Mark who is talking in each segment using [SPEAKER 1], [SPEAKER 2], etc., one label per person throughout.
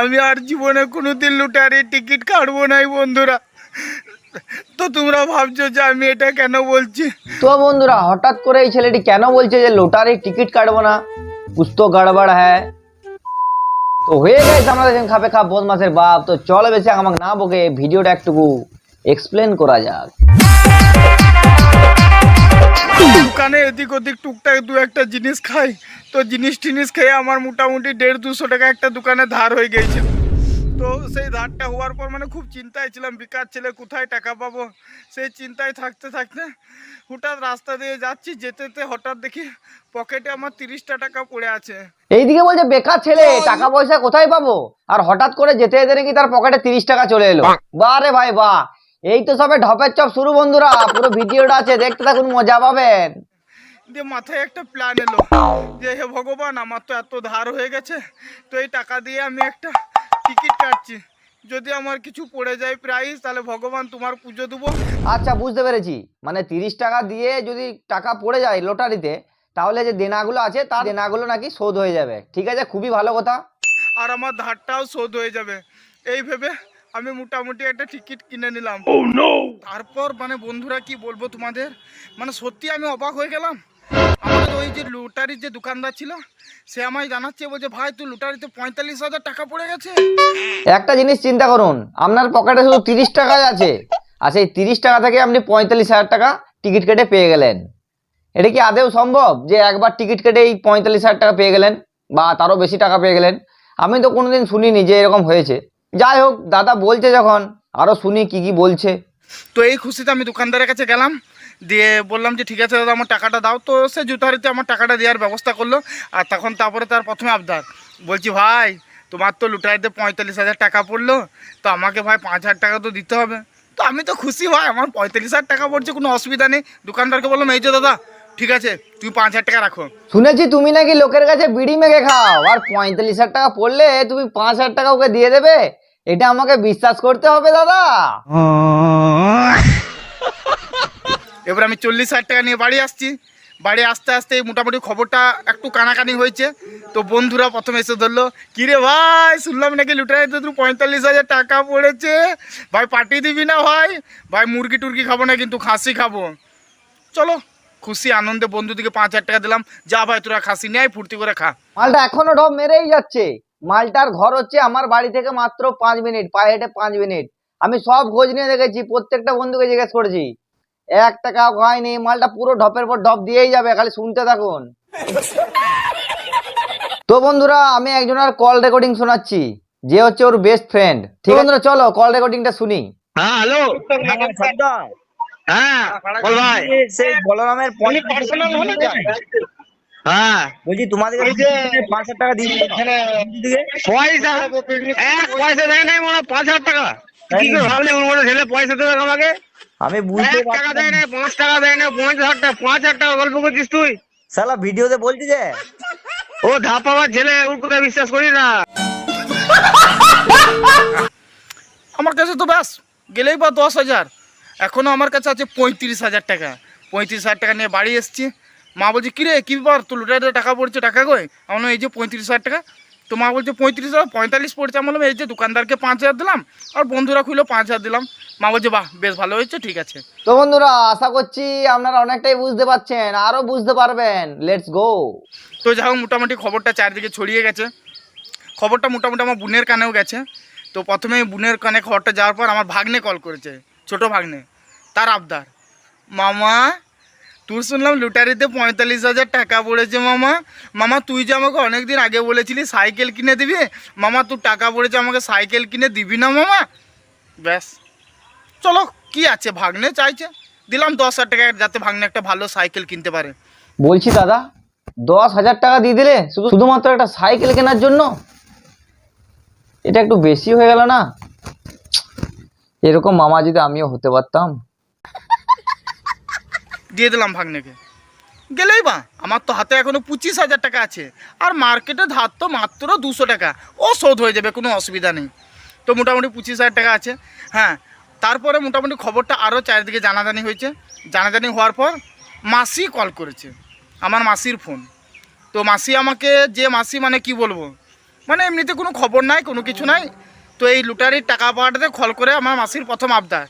[SPEAKER 1] আমি আর জীবনে কোনো দিন লুটারি টিকিট কাটবো নাই বন্ধুরা। তো তোমরা ভাবছ যে আমি এটা কেন বলছি?
[SPEAKER 2] তো বন্ধুরা হঠাৎ করে এই ছেলেটি কেন বলছে যে লোটারির টিকিট কাটবো না? কুছ তো গড়বড় হ্যাঁ। তো হয়ে গেছে আমাদের খাপে খাপ বদমাসের বাপ। তো চলো বেশি আমাকে না বকে ভিডিওটা একটুকু এক্সপ্লেন করা যাক।
[SPEAKER 1] দোকানে এদিক ওদিক টুকটাক দু একটা জিনিস খাই। তো জিনিস টিনিস খেয়ে আমার মোটামুটি দেড় দুশো টাকা একটা দোকানে ধার হয়ে গেছে তো সেই ধারটা হওয়ার পর মানে খুব চিন্তায় ছিলাম বিকার ছেলে কোথায় টাকা পাবো? সেই চিন্তায় থাকতে থাকতে হঠাৎ রাস্তা দিয়ে যাচ্ছি যেতে যেতে হঠাৎ দেখি পকেটে আমার তিরিশটা টাকা পড়ে আছে।
[SPEAKER 2] এইদিকে বলছে বেকার ছেলে টাকা পয়সা কোথায় পাবো? আর হঠাৎ করে যেতে যেতে নাকি তার পকেটে তিরিশ টাকা চলে এলো। বাহ রে ভাই বাহ। এই তো সবে ঢপের চপ শুরু বন্ধুরা পুরো ভিডিওটা আছে দেখতে থাকুন মজা পাবেন।
[SPEAKER 1] দিয়ে মাথায় একটা প্ল্যান এলো যে হে ভগবান আমার তো এত ধার হয়ে গেছে তো এই টাকা দিয়ে আমি একটা টিকিট কাটছি। যদি আমার কিছু পড়ে যায় প্রাইস তাহলে ভগবান তোমার পুজো দেবো।
[SPEAKER 2] আচ্ছা বুঝতে পেরেছি। মানে তিরিশ টাকা দিয়ে যদি টাকা পড়ে যায় লটারিতে তাহলে যে দেনাগুলো আছে তার দেনাগুলো নাকি শোধ হয়ে যাবে। ঠিক আছে খুবই ভালো কথা।
[SPEAKER 1] আর আমার ধারটাও শোধ হয়ে যাবে। এই ভেবে আমি মোটামুটি একটা টিকিট কিনে নিলাম। তারপর মানে বন্ধুরা কি বলব তোমাদের? মানে সত্যি আমি অবাক হয়ে গেলাম। আমাদের ওই যে লুটারির যে দোকানদার ছিল, সে আমায় জানাচ্ছে, বলছে, ভাই তুই লুটারিতে পঁয়তাল্লিশ হাজার টাকা পড়ে গেছে?
[SPEAKER 2] একটা জিনিস চিন্তা করুন, আপনার পকেটে শুধু তিরিশ টাকাই আছে, আর সেই তিরিশ টাকা থেকে আপনি পঁয়তাল্লিশ হাজার টাকা টিকিট কেটে পেয়ে গেলেন। এটা কি আদেও সম্ভব যে একবার টিকিট কেটে এই পঁয়তাল্লিশ হাজার টাকা পেয়ে গেলেন, বা তারও বেশি টাকা পেয়ে গেলেন? আমি তো কোনোদিন শুনিনি যে এরকম হয়েছে। যাই হোক, দাদা বলছে যখন আরও শুনি কি কি বলছে।
[SPEAKER 1] তো এই খুশিতে আমি দোকানদারের কাছে গেলাম, দিয়ে বললাম যে, ঠিক আছে দাদা, আমার টাকাটা দাও। তো সে জুতারিতে আমার টাকাটা দেওয়ার ব্যবস্থা করল, আর তখন তারপরে তার প্রথমে আবদার। বলছি, ভাই, তোমার তো লুটারিতে পঁয়তাল্লিশ হাজার টাকা পড়ল, তো আমাকে ভাই পাঁচ হাজার টাকা তো দিতে হবে। তো আমি তো খুশি, ভাই, আমার পঁয়তাল্লিশ হাজার টাকা পড়ছে, কোনো অসুবিধা নেই। দোকানদারকে বললাম, এই যে দাদা, ঠিক আছে তুই পাঁচ হাজার টাকা রাখো।
[SPEAKER 2] শুনেছি তুমি নাকি লোকের কাছে বিড়ি মেখে খাও, আর পঁয়তাল্লিশ হাজার টাকা পড়লে তুমি পাঁচ হাজার টাকা ওকে দিয়ে দেবে? এটা আমাকে বিশ্বাস করতে হবে দাদা।
[SPEAKER 1] এবার আমি চল্লিশ হাজার টাকা নিয়ে বাড়ি আসছি। বাড়ি আসতে আসতে মোটামুটি খবরটা একটু কানাকানি হয়েছে। তো বন্ধুরা প্রথমে এসে ধরলো কিরে ভাই শুনলাম নাকি লুটারিতে তুই পঁয়তাল্লিশ হাজার টাকা পড়েছে? ভাই পার্টি দিবি না ভাই? ভাই মুরগি টুরগি খাব না কিন্তু খাসি খাব। চলো খুশি আনন্দে বন্ধুদিকে পাঁচ হাজার টাকা দিলাম। যা ভাই তোরা খাসি নেয় ফুর্তি করে খা।
[SPEAKER 2] মালটা এখনও ঢপ মেরেই যাচ্ছে। মালটার ঘর হচ্ছে আমার বাড়ি থেকে মাত্র পাঁচ মিনিট পায়ে হেঁটে পাঁচ মিনিট। আমি সব খোঁজ নিয়ে দেখেছি প্রত্যেকটা বন্ধুকে জিজ্ঞেস করেছি। এক টাকা হয়নি মালটা পুরো ঢপের পর ঢপ দিয়েই যাবে খালি শুনতে থাকুন। তো বন্ধুরা আমি একজনের কল রেকর্ডিং শোনাচ্ছি যে হচ্ছে ওর বেস্ট ফ্রেন্ড ঠিক বন্ধুরা চলো কল রেকর্ডিংটা শুনি।
[SPEAKER 3] হ্যাঁ হ্যালো হ্যাঁ বল ভাই।
[SPEAKER 4] সেই বলরামের
[SPEAKER 3] হ্যাঁ।
[SPEAKER 4] বলছি তোমাদের পাঁচ হাজার টাকা দিয়ে
[SPEAKER 3] পয়সা এক পয়সা দেয় নাই মনে পাঁচ হাজার টাকা। কি করে ভাবলে ওর ছেলে পয়সা দেবে আমাকে?
[SPEAKER 4] আমি বুঝতে
[SPEAKER 3] টাকা দেয় না পাঁচ টাকা দেয় না পঞ্চাশ হাজার টাকা পাঁচ হাজার টাকা গল্প করছিস তুই?
[SPEAKER 4] সালা ভিডিওতে বলছি যে।
[SPEAKER 3] ও ধাপাবার ছেলে ওর কথা বিশ্বাস করি না।
[SPEAKER 1] আমার কাছে তো ব্যাস গেলেই বা দশ হাজার। এখনও আমার কাছে আছে পঁয়ত্রিশ হাজার টাকা। পঁয়ত্রিশ হাজার টাকা নিয়ে বাড়ি এসছি। মা বলছে কিরে কী ব্যাপার? তো লুটারে টাকা পড়ছে টাকা কই? আমার এই যে পঁয়ত্রিশ হাজার টাকা। তো মা বলছে পঁয়ত্রিশ হাজার পঁয়তাল্লিশ পড়ছে। আমি বললাম এই যে দোকানদারকে পাঁচ হাজার দিলাম আর বন্ধুরা খুললো পাঁচ হাজার দিলাম। মা বলছে বাহ বেশ ভালো হয়েছে ঠিক আছে।
[SPEAKER 2] তো বন্ধুরা আশা করছি আপনারা অনেকটাই বুঝতে পারছেন আরও বুঝতে পারবেন। লেটস গো
[SPEAKER 1] তো যাই হোক মোটামুটি খবরটা চারিদিকে ছড়িয়ে গেছে। খবরটা মোটামুটি আমার বোনের কানেও গেছে। তো প্রথমে বোনের কানে খবরটা যাওয়ার পর আমার ভাগ্নে কল করেছে ছোট ভাগ্নে তার আবদার। মামা তুই শুনলাম লুটারিতে পঁয়তাল্লিশ হাজার টাকা পড়েছে, মামা। মামা, তুই যে আমাকে অনেক দিন আগে বলেছিলি সাইকেল কিনে দিবি? মামা তুই টাকা পড়েছে, আমাকে সাইকেল কিনে দিবি না, মামা? ব্যাস। চলো, কি আছে? ভাগ্নে চাইছে। দিলাম দশ হাজার টাকা, যাতে ভাগ্নে একটা ভালো সাইকেল কিনতে পারে।
[SPEAKER 2] বলছি, দাদা, দশ হাজার টাকা দিয়ে দিলে শুধু শুধুমাত্র একটা সাইকেল কেনার জন্য? এটা একটু বেশি হয়ে গেল না? এরকম মামা যদি আমিও হতে পারতাম।
[SPEAKER 1] দিয়ে দিলাম ভাগ্নেকে। গেলেই বা, আমার তো হাতে এখনও পঁচিশ হাজার টাকা আছে। আর মার্কেটে ধার তো মাত্র দুশো টাকা। ও শোধ হয়ে যাবে, কোনো অসুবিধা নেই। তো মোটামুটি পঁচিশ হাজার টাকা আছে। হ্যাঁ তারপরে মোটামুটি খবরটা আরও চারিদিকে জানাজানি হয়েছে। জানাজানি হওয়ার পর মাসি কল করেছে, আমার মাসির ফোন। তো মাসি আমাকে, যে মাসি মানে কি বলব? মানে এমনিতে কোনো খবর নাই, কোনো কিছু নাই। তো এই লুটারির টাকা পাওয়াটাতে খল করে আমার মাসির প্রথম আবদার।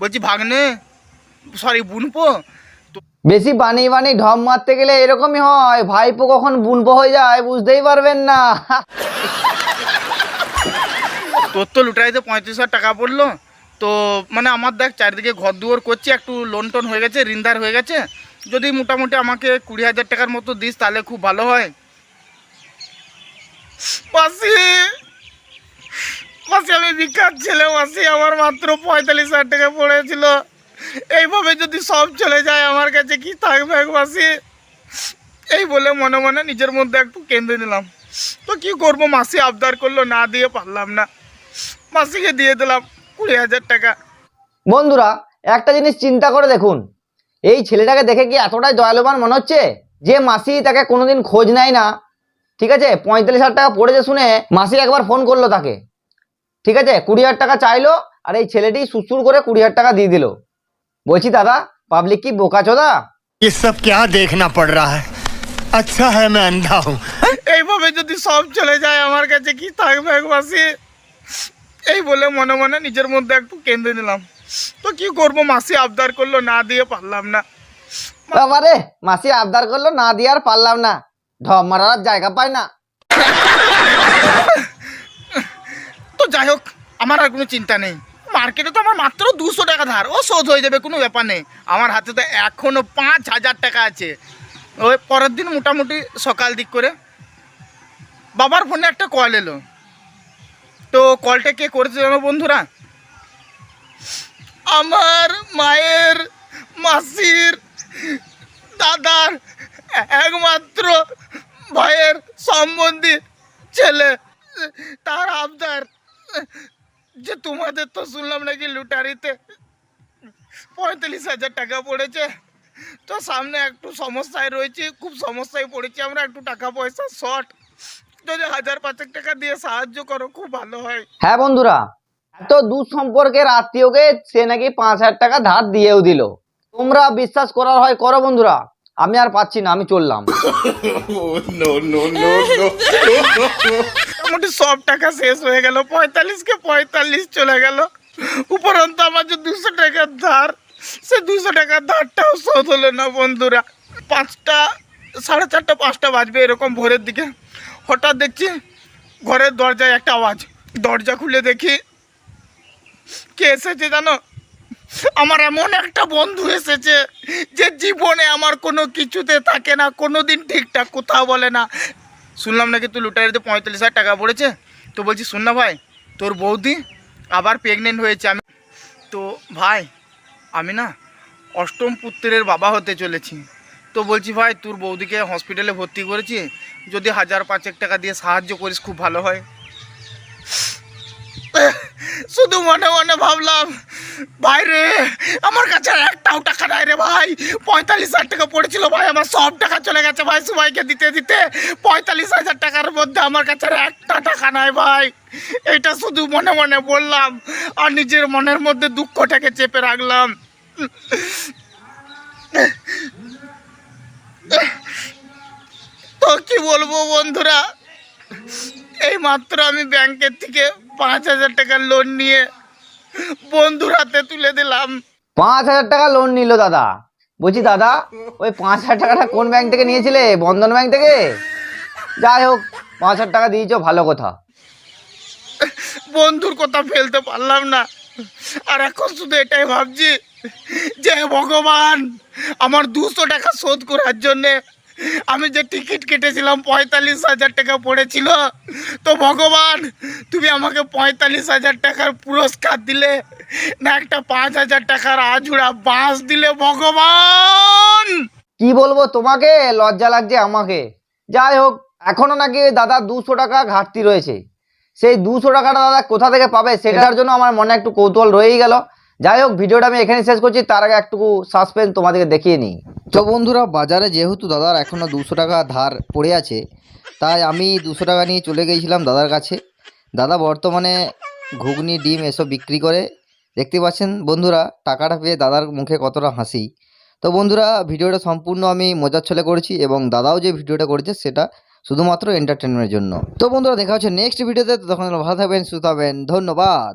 [SPEAKER 1] বলছি, ভাগ্নে সরি বুনপো
[SPEAKER 2] বেশি বানিয়ে বানিয়ে ঢপ মারতে গেলে এরকমই হয়। ভাইপো কখন বুনপো হয়ে যায় বুঝতেই পারবেন না।
[SPEAKER 1] তোর তো লুটারিতে পঁয়ত্রিশ হাজার টাকা পড়ল। তো মানে আমার দেখ, চারিদিকে ঘর দুয়ার করছি, একটু লোন টোন হয়ে গেছে ঋণদার হয়ে গেছে। যদি মোটামুটি আমাকে কুড়ি হাজার টাকার মতো দিস, তাহলে খুব ভালো হয়। আমি বিকার ছেলে, মাসি। আমার মাত্র পঁয়তাল্লিশ হাজার টাকা পড়েছিল। এইভাবে যদি সব চলে যায়, আমার কাছে কি থাকবে মাসি এই বলে মনে মনে নিজের মধ্যে একটু কেঁদে নিলাম। তো কি করব? মাসি আবদার করল, না দিয়ে পারলাম না। মাসিকে দিয়ে দিলাম কুড়ি হাজার টাকা।
[SPEAKER 2] বন্ধুরা, একটা জিনিস চিন্তা করে দেখুন। এই ছেলেটাকে দেখে কি এতটাই দয়ালুবান মনে হচ্ছে যে মাসি তাকে কোনোদিন খোঁজ নেয় না? ঠিক আছে? পঁয়তাল্লিশ হাজার টাকা পড়েছে শুনে মাসি একবার ফোন করল তাকে। ঠিক আছে? কুড়ি হাজার টাকা চাইলো, আর এই ছেলেটি সুসুর করে কুড়ি হাজার টাকা দিয়ে দিল। বলছি দাদা পাবলিক কি বোকা চোদা
[SPEAKER 5] ये सब क्या देखना पड़ रहा है अच्छा है मैं अंधा हूँ
[SPEAKER 1] এইভাবে যদি সব চলে যায় আমার কাছে কি থাকবে এক মাসি এই বলে মনে মনে নিজের মধ্যে একটু কেন্দ্রে নিলাম তো কি করব মাসি আবদার করলো না দিয়ে পারলাম না
[SPEAKER 2] বাবারে মাসি আবদার করলো না দিয়ে আর পারলাম না ঢপ মারার আর জায়গা পায় না
[SPEAKER 1] তো যাই হোক আমার আর কোনো চিন্তা নেই মার্কেটে তো আমার মাত্র দুশো টাকা ধার। ও শোধ হয়ে যাবে, কোনো ব্যাপার নেই। আমার হাতে তো এখনও পাঁচ হাজার টাকা আছে। ওই পরের দিন মোটামুটি সকাল দিক করে বাবার ফোনে একটা কল এলো। তো কলটা কে করেছে জানো বন্ধুরা? আমার মায়ের মাসির দাদার একমাত্র ভাইয়ের সম্বন্ধী ছেলে, তার আবদার যে তোমাদের তো শুনলাম নাকি লুটারিতে পঁয়তাল্লিশ হাজার টাকা পড়েছে তো সামনে একটু সমস্যায় রয়েছে খুব সমস্যায় পড়েছি আমরা একটু টাকা পয়সা শর্ট যদি হাজার পাঁচেক টাকা দিয়ে সাহায্য করো খুব ভালো হয়
[SPEAKER 2] হ্যাঁ বন্ধুরা এত দূর সম্পর্কের আত্মীয়কে সে নাকি পাঁচ হাজার টাকা ধার দিয়েও দিল তোমরা বিশ্বাস করার হয় করো বন্ধুরা আমি আর পাচ্ছি না আমি চললাম
[SPEAKER 1] মোটামুটি সব টাকা শেষ হয়ে গেল। পঁয়তাল্লিশকে পঁয়তাল্লিশ চলে গেল। উপরন্ত আমার যে দুশো টাকার ধার সে দুশো টাকার ধারটাও শোধ হলো না বন্ধুরা। পাঁচটা, সাড়ে চারটা, পাঁচটা বাজবে এরকম ভোরের দিকে। হঠাৎ দেখছি ঘরের দরজায় একটা আওয়াজ। দরজা খুলে দেখি কে এসেছে জানো? আমার এমন একটা বন্ধু এসেছে যে জীবনে আমার কোনো কিছুতে থাকে না কোনো দিন ঠিকঠাক কোথাও বলে না। শুনলাম নাকি তুই লুটারিতে পঁয়তাল্লিশ হাজার টাকা পড়েছে? তো বলছি, শুন না ভাই, তোর বৌদি আবার প্রেগনেন্ট হয়েছে। আমি তো ভাই, আমি না অষ্টম পুত্রের বাবা হতে চলেছি। তো বলছি, ভাই, তোর বৌদিকে হসপিটালে ভর্তি করেছি। যদি হাজার পাঁচেক টাকা দিয়ে সাহায্য করিস, খুব ভালো হয়। শুধু মনে মনে ভাবলাম ভাই রে, আমার কাছে আর একটাও টাকা নাই রে ভাই। পঁয়তাল্লিশ হাজার টাকা পড়েছিল ভাই, আমার সব টাকা চলে গেছে ভাই, সবাইকে দিতে দিতে। পঁয়তাল্লিশ হাজার টাকার মধ্যে আমার কাছে আর একটা টাকা নাই ভাই। এটা শুধু মনে মনে বললাম, আর নিজের মনের মধ্যে দুঃখটাকে চেপে রাখলাম। তো কি বলব বন্ধুরা এই মাত্র আমি ব্যাংকের থেকে পাঁচ হাজার টাকার লোন নিয়ে বন্ধুর হাতে তুলে দিলাম।
[SPEAKER 2] পাঁচ হাজার টাকা লোন নিল দাদা। বলছি দাদা ওই পাঁচ হাজার টাকাটা কোন ব্যাংক থেকে নিয়েছিলে? বন্ধন ব্যাংক থেকে? যাই হোক পাঁচ হাজার টাকা দিয়েছ ভালো কথা।
[SPEAKER 1] বন্ধুর কথা ফেলতে পারলাম না। আর এখন শুধু এটাই ভাবছি যে ভগবান আমার দুশো টাকা শোধ করার জন্যে আমি যে টিকিট কেটেছিলাম পঁয়তাল্লিশ হাজার টাকা পড়েছিল। তো ভগবান, তুমি আমাকে পঁয়তাল্লিশ হাজার টাকার পুরস্কার দিলে, না একটা পাঁচ হাজার টাকার আজুড়া বাঁশ দিলে ভগবান।
[SPEAKER 2] কি বলব তোমাকে? লজ্জা লাগছে আমাকে। যাই হোক, এখনও নাকি দাদা দুশো টাকা ঘাটতি রয়েছে। সেই দুশো টাকাটা দাদা কোথা থেকে পাবে সেটার জন্য আমার মনে একটু কৌতূহল রয়েই গেল। যাই হোক ভিডিওটা আমি এখানে শেষ করছি। তার আগে একটু সাসপেন্স তোমাদেরকে দেখিয়ে নিই। তো বন্ধুরা, বাজারে যেহেতু দাদার এখনও দুশো টাকা ধার পড়ে আছে, তাই আমি দুশো টাকা নিয়ে চলে গিয়েছিলাম দাদার কাছে। দাদা বর্তমানে ঘুগনি, ডিম এসব বিক্রি করে। দেখতে পাচ্ছেন বন্ধুরা, টাকাটা পেয়ে দাদার মুখে কতটা হাসি। তো বন্ধুরা, ভিডিওটা সম্পূর্ণ আমি মজার ছলে করেছি এবং দাদাও যে ভিডিওটা করেছে, সেটা শুধুমাত্র এন্টারটেনমেন্টের জন্য। তো বন্ধুরা, দেখা হচ্ছে নেক্সট ভিডিওতে তখন ভালো থাকবেন, সুস্থ থাকবেন। ধন্যবাদ।